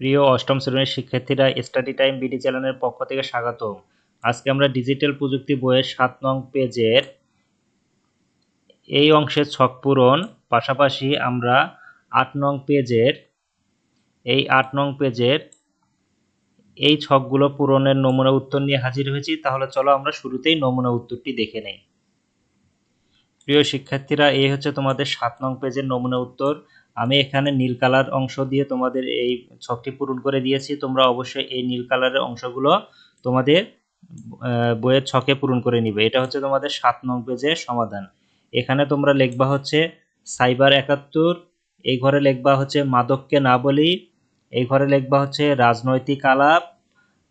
প্রিয় অষ্টম শ্রেণির শিক্ষার্থীরা স্টাডি টাইম বিডি চ্যানেলের পক্ষ থেকে স্বাগত আজকে আমরা ডিজিটাল প্রযুক্তি বইয়ের সাত নং পেজের এই অংশের ছক পূরণ, পাশাপাশি আমরা আট নং পেজের, এই আট নং পেজের এই ছকগুলো পূরণের নমুনা উত্তর নিয়ে হাজির হয়েছি। তাহলে চলো আমরা শুরুতেই নমুনা উত্তরটি দেখে নেই। প্রিয় শিক্ষার্থীরা, এই হচ্ছে তোমাদের সাত নং পেজের নমুনা উত্তর। আমি এখানে নীল কালার অংশ দিয়ে তোমাদের এই ছকটি পূরণ করে দিয়েছি। তোমরা অবশ্যই এই নীল কালারের অংশগুলো তোমাদের বইয়ের ছকে পূরণ করে নিবে। এটা হচ্ছে তোমাদের সাত নং পেজের সমাধান। এখানে তোমরা লিখবা হচ্ছে, সাইবার একাত্তর এই ঘরে লিখবা হচ্ছে, মাদককে না বলি এই ঘরে লিখবা হচ্ছে, রাজনৈতিক আলাপ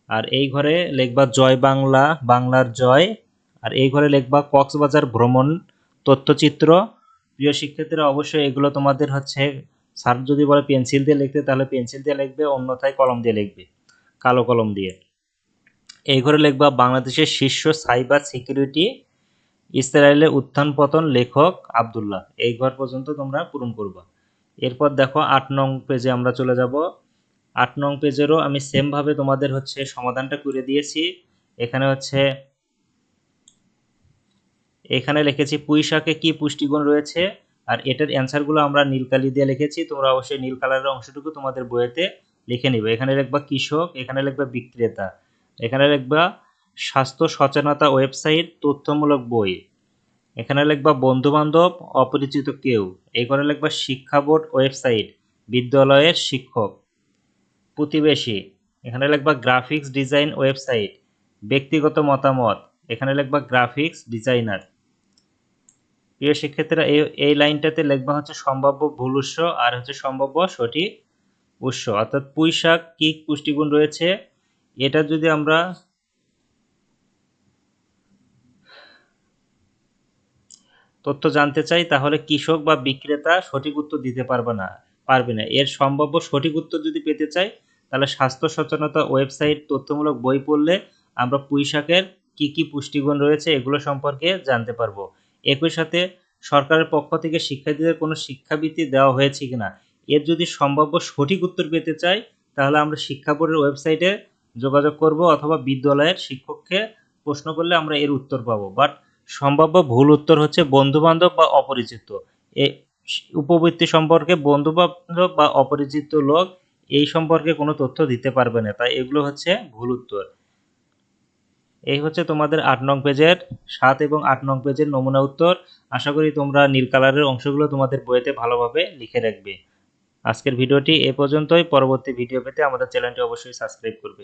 আর এই ঘরে লিখবা, জয় বাংলা বাংলার জয়, আর এই ঘরে লিখবা, কক্সবাজার ভ্রমণ তথ্যচিত্র প্রিয় শিক্ষার্থীরা, অবশ্যই এগুলো তোমাদের হচ্ছে স্যার যদি বলে পেন্সিল দিয়ে লিখতে, তাহলে পেন্সিল দিয়ে লিখবে, অন্যথায় কলম দিয়ে লিখবে, কালো কলম দিয়ে। এই ঘরে লিখবা, বাংলাদেশের শীর্ষ সাইবার সিকিউরিটি ইসরায়েলের উত্থান পতন লেখক আবদুল্লাহ। এই ঘর পর্যন্ত তোমরা পূরণ করবা। এরপর দেখো, আট নং পেজে আমরা চলে যাব। আট নং পেজেরও আমি সেমভাবে তোমাদের হচ্ছে সমাধানটা করে দিয়েছি। এখানে হচ্ছে এখানে লিখেছি পুঁই শাকে কী পুষ্টিগুণ রয়েছে? আর এটার অ্যান্সারগুলো আমরা নীল কালি দিয়ে লিখেছি। তোমরা অবশ্যই নীল কালারের অংশটুকু তোমাদের বইয়েতে লিখে নিবে। এখানে লিখবা কৃষক, এখানে লিখবা বিক্রেতা, এখানে লিখবা স্বাস্থ্য সচেতনতা ওয়েবসাইট, তথ্যমূলক বই, এখানে লিখবা বন্ধু বান্ধব অপরিচিত কেউ এখানে লিখবা শিক্ষা বোর্ড ওয়েবসাইট, বিদ্যালয়ের শিক্ষক, প্রতিবেশী, এখানে লিখবা গ্রাফিক্স ডিজাইন ওয়েবসাইট, ব্যক্তিগত মতামত, এখানে লিখবা গ্রাফিক্স ডিজাইনার। প্রিয় শিক্ষার্থীরা, এই এই লাইনটাতে লিখবা হচ্ছে সম্ভাব্য ভুল উৎস আর হচ্ছে সম্ভাব্য সঠিক উৎস। অর্থাৎ পুঁই শাক কী পুষ্টিগুণ রয়েছে? এটা যদি আমরা তথ্য জানতে চাই, তাহলে কৃষক বা বিক্রেতা সঠিক উত্তর দিতে পারবে না পারবে না। এর সম্ভাব্য সঠিক উত্তর যদি পেতে চাই, তাহলে স্বাস্থ্য সচেতনতা ওয়েবসাইট তথ্যমূলক বই পড়লে আমরা পুঁই শাকের কী কী পুষ্টিগুণ রয়েছে এগুলো সম্পর্কে জানতে পারব। একই সাথে সরকারের পক্ষ থেকে শিক্ষার্থীদের কোনো শিক্ষাবৃত্তি দেওয়া হয়েছে কিনা, এর যদি সম্ভাব্য সঠিক উত্তর পেতে চাই, তাহলে আমরা শিক্ষা বোর্ডের ওয়েবসাইটে যোগাযোগ করব অথবা বিদ্যালয়ের শিক্ষককে প্রশ্ন করলে আমরা এর উত্তর পাবো। বাট সম্ভাব্য ভুল উত্তর হচ্ছে বন্ধু বান্ধব বা অপরিচিত। এ উপবৃত্তি সম্পর্কে বন্ধু বান্ধব বা অপরিচিত লোক এই সম্পর্কে কোনো তথ্য দিতে পারবে না। তাই এগুলো হচ্ছে ভুল উত্তর। এই হচ্ছে তোমাদের আট নং পেজের সাত এবং আট নং পেজের নমুনা উত্তর। আশা করি তোমরা নীল কালারের অংশগুলো তোমাদের বইতে ভালোভাবে লিখে রাখবে। আজকের ভিডিওটি এ পর্যন্তই। পরবর্তী ভিডিও পেতে আমাদের চ্যানেলটি অবশ্যই সাবস্ক্রাইব করবে।